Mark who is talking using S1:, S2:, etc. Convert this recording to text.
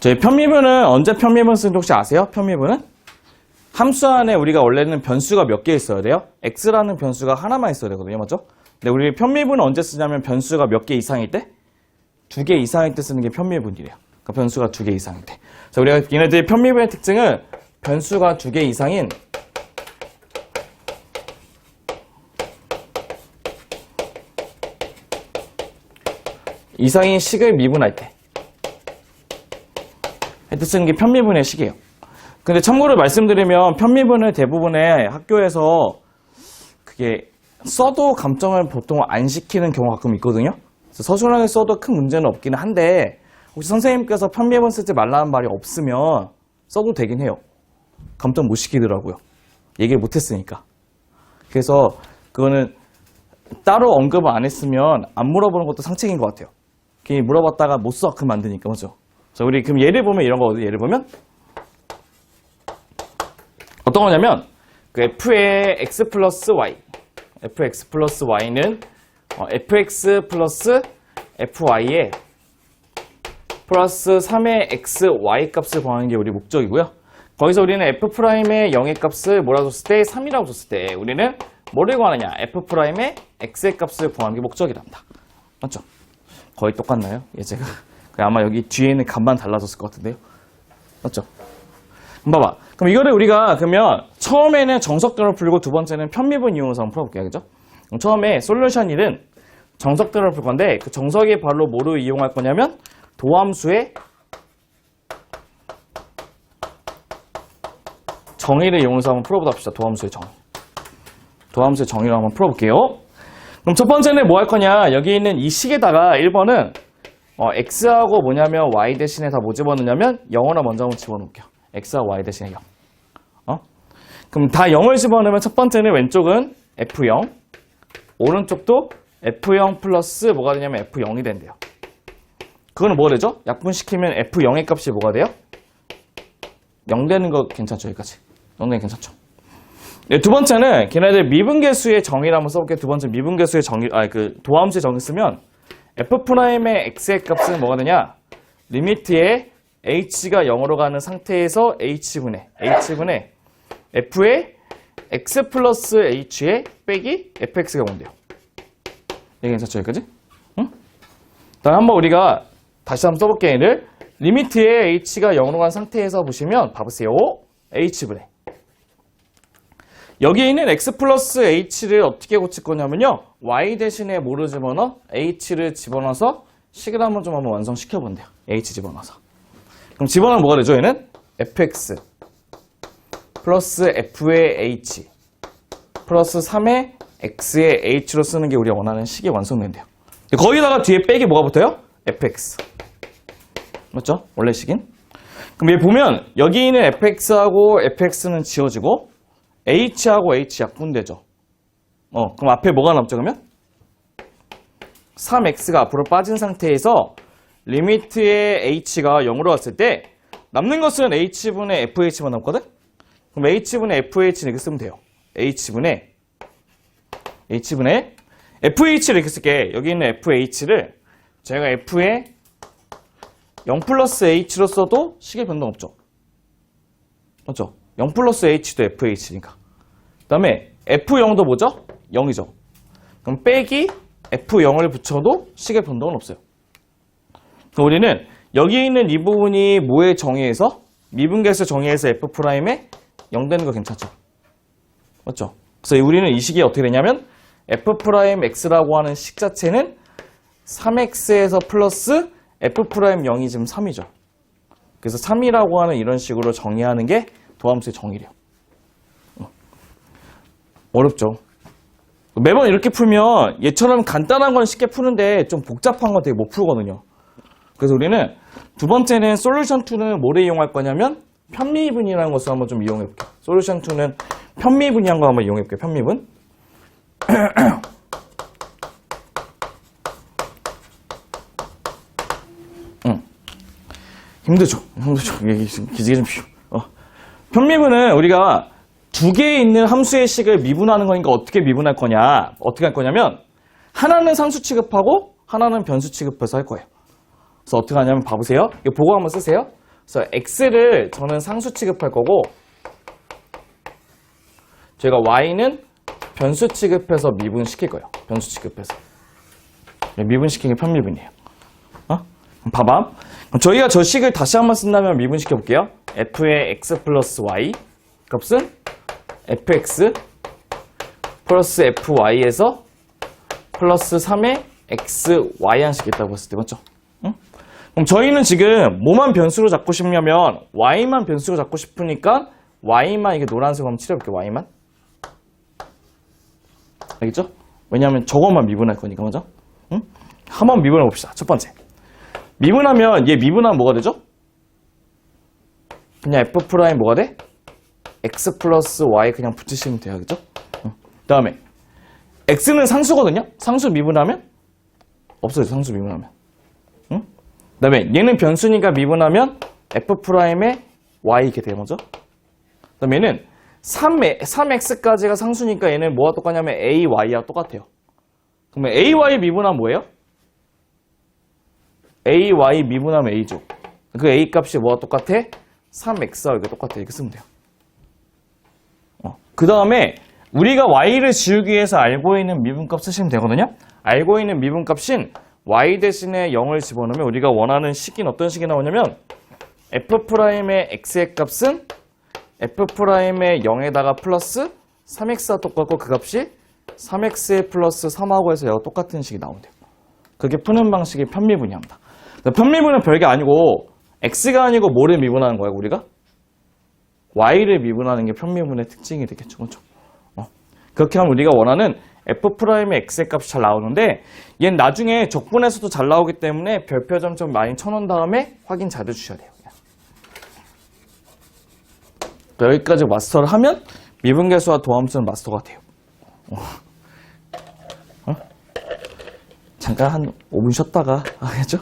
S1: 저희 편미분은 언제 편미분 쓰는지 혹시 아세요? 편미분은? 함수 안에 우리가 원래는 변수가 몇 개 있어야 돼요? x라는 변수가 하나만 있어야 되거든요. 맞죠? 근데 우리 편미분은 언제 쓰냐면 변수가 몇 개 이상일 때? 두 개 이상일 때 쓰는 게 편미분이래요. 그러니까 변수가 두 개 이상일 때. 그래서 우리가 얘네들의 편미분의 특징은 변수가 두 개 이상인 이상인 식을 미분할 때. 할 때 쓰는 게 편미분의 식이에요. 근데 참고로 말씀드리면 편미분을 대부분의 학교에서 그게 써도 감점을 보통 안 시키는 경우가 가끔 있거든요. 서술형에 써도 큰 문제는 없기는 한데 혹시 선생님께서 편미분 쓰지 말라는 말이 없으면 써도 되긴 해요. 감점 못 시키더라고요. 얘기를 못 했으니까. 그래서 그거는 따로 언급을 안 했으면 안 물어보는 것도 상책인 것 같아요. 괜히 물어봤다가 못 써. 그럼 안 되니까. 맞죠? 자, 우리 그럼 예를 보면 이런 거거든요. 예를 보면 어떤 거냐면 그 f의 x 플러스 y fx 플러스 y는 어, fx 플러스 fy의 플러스 3의 x, y 값을 구하는 게 우리 목적이고요. 거기서 우리는 f'의 0의 값을 뭐라 줬을 때 3이라고 줬을 때 우리는 뭐를 구하느냐 f'의 x의 값을 구하는 게 목적이란다. 맞죠? 거의 똑같나요? 예 제가? 아마 여기 뒤에는 값만 달라졌을 것 같은데요. 맞죠? 봐봐. 그럼 이거를 우리가 그러면 처음에는 정석들을 풀고 두 번째는 편미분 이용해서 한번 풀어볼게요. 그죠? 처음에 솔루션 1은 정석들을 풀 건데 그 정석이 바로 뭐로 이용할 거냐면 도함수의 정의를 이용해서 한번 풀어보다 봅시다. 도함수의 정의. 도함수의 정의를 한번 풀어볼게요. 그럼 첫 번째는 뭐 할 거냐? 여기 있는 이 식에다가 1번은 어, x하고 뭐냐면 y 대신에 다뭐 집어넣냐면 0을 먼저 한번 집어넣을게요. x와 y 대신에 0. 어? 그럼 다 0을 집어넣으면 첫 번째는 왼쪽은 f0, 오른쪽도 f0 플러스 뭐가 되냐면 f0이 된대요. 그거는 뭐가 되죠? 약분시키면 f0의 값이 뭐가 돼요? 0 되는 거 괜찮죠? 여기까지. 0 되는 거 괜찮죠? 네, 두 번째는 걔네들 미분계수의 정의를 한번 써볼게요. 두 번째 미분계수의 정의, 아, 그 도함수의 정의 쓰면 f'의 x의 값은 뭐가 되냐? 리미트에 h가 0으로 가는 상태에서 h분의 h분의 f의 x 플러스 h의 빼기 fx가 온대요. 이게 괜찮죠? 여기까지? 응? 다음 한번 우리가 다시 한번 써볼게요. 얘를 리미트에 h가 0으로 간 상태에서 보시면 봐보세요. h분의 여기 있는 x 플러스 h를 어떻게 고칠 거냐면요. y 대신에 뭐를 집어넣어? h를 집어넣어서 식을 한번 좀 한번 완성시켜 본대요. h 집어넣어서. 그럼 집어넣으면 뭐가 되죠? 얘는 fx 플러스 f의 h 플러스 3의 x의 h로 쓰는 게 우리가 원하는 식이 완성된대요. 거기다가 뒤에 빼기 뭐가 붙어요? fx. 맞죠? 원래 식인. 그럼 얘 보면 여기 있는 fx하고 fx는 지워지고 h하고 h 약분되죠. 어, 그럼 앞에 뭐가 남죠, 그러면? 3x가 앞으로 빠진 상태에서 리미트의 h가 0으로 왔을 때 남는 것은 h분의 fh만 남거든? 그럼 h분의 fh는 이렇게 쓰면 돼요. h분의 h분의 fh를 이렇게 쓸게. 여기 있는 fh를 제가 f의 0 플러스 h로 써도 식의 변동 없죠. 맞죠? 0 플러스 h도 fh니까. 그 다음에 f0도 뭐죠? 0이죠. 그럼 빼기 f0을 붙여도 식의 변동은 없어요. 그럼 우리는 여기 있는 이 부분이 뭐의 정의에서? 미분계수 정의에서 f'에 0 되는 거 괜찮죠? 맞죠? 그래서 우리는 이 식이 어떻게 되냐면 f'x라고 하는 식 자체는 3x에서 플러스 f'0이 지금 3이죠. 그래서 3이라고 하는 이런 식으로 정의하는 게 도함수의 정의래요. 어렵죠. 매번 이렇게 풀면 얘처럼 간단한 건 쉽게 푸는데 좀 복잡한 건 되게 못 풀거든요. 그래서 우리는 두 번째는 솔루션 2는 뭐를 이용할 거냐면 편미분이라는 것을 한번 좀 이용해 볼게요. 솔루션 2는 편미분이한 거 한번 이용해 볼게요. 편미분. 응. 힘들죠. 힘들죠. 기지개 좀 피워. 어. 편미분은 우리가 두 개에 있는 함수의 식을 미분하는 거니까 어떻게 미분할 거냐? 어떻게 할 거냐면 하나는 상수 취급하고 하나는 변수 취급해서 할 거예요. 그래서 어떻게 하냐면 봐보세요. 이거 보고 한번 쓰세요. 그래서 x를 저는 상수 취급할 거고 제가 y는 변수 취급해서 미분시킬 거예요. 변수 취급해서. 네, 미분시키는 게 편미분이에요. 어? 봐봐. 저희가 저 식을 다시 한번 쓴다면 미분시켜 볼게요. F의 x 플러스 y 값은 fx 플러스 fy에서 플러스 3의 xy 한식 있다고 했을 때 맞죠? 응? 그럼 저희는 지금 뭐만 변수로 잡고 싶냐면 y만 변수로 잡고 싶으니까 y만 이게 노란색으로 한번 칠해볼게요. y만 알겠죠? 왜냐하면 저것만 미분할 거니까 맞죠? 응? 한번 미분해 봅시다. 첫 번째 미분하면 얘 미분하면 뭐가 되죠? 그냥 f 프라임 뭐가 돼? x 플러스 y 그냥 붙이시면 돼요. 그죠? 그 다음에 x는 상수거든요? 상수 미분하면? 없어요. 상수 미분하면. 응? 그 다음에 얘는 변수니까 미분하면 f 프라임의 y 이렇게 돼요. 먼저. 그 다음에 얘는 3, 3x까지가 상수니까 얘는 뭐가 똑같냐면 ay와 똑같아요. 그러면 ay 미분하면 뭐예요? ay 미분하면 a죠. 그 a 값이 뭐가 똑같아? 3x와 이게 똑같아. 이렇게 쓰면 돼요. 그 다음에 우리가 y를 지우기 위해서 알고 있는 미분값 쓰시면 되거든요. 알고 있는 미분값인 y 대신에 0을 집어넣으면 우리가 원하는 식인 어떤 식이 나오냐면 f'의 x의 값은 f'의 0에다가 플러스 3x와 똑같고 그 값이 3x의 플러스 3하고 해서 얘가 똑같은 식이 나온대요. 그게 푸는 방식이 편미분이합니다. 편미분은 별게 아니고 x가 아니고 뭐를 미분하는 거야 우리가? y를 미분하는 게 편미분의 특징이 되겠죠. 그렇죠? 어. 그렇게 하면 우리가 원하는 f'의 x의 값이 잘 나오는데 얘는 나중에 적분에서도 잘 나오기 때문에 별표 점점 많이 쳐놓은 다음에 확인 잘 해주셔야 돼요. 그러니까 여기까지 마스터를 하면 미분계수와 도함수는 마스터가 돼요. 어. 어? 잠깐 한 5분 쉬었다가 알겠죠?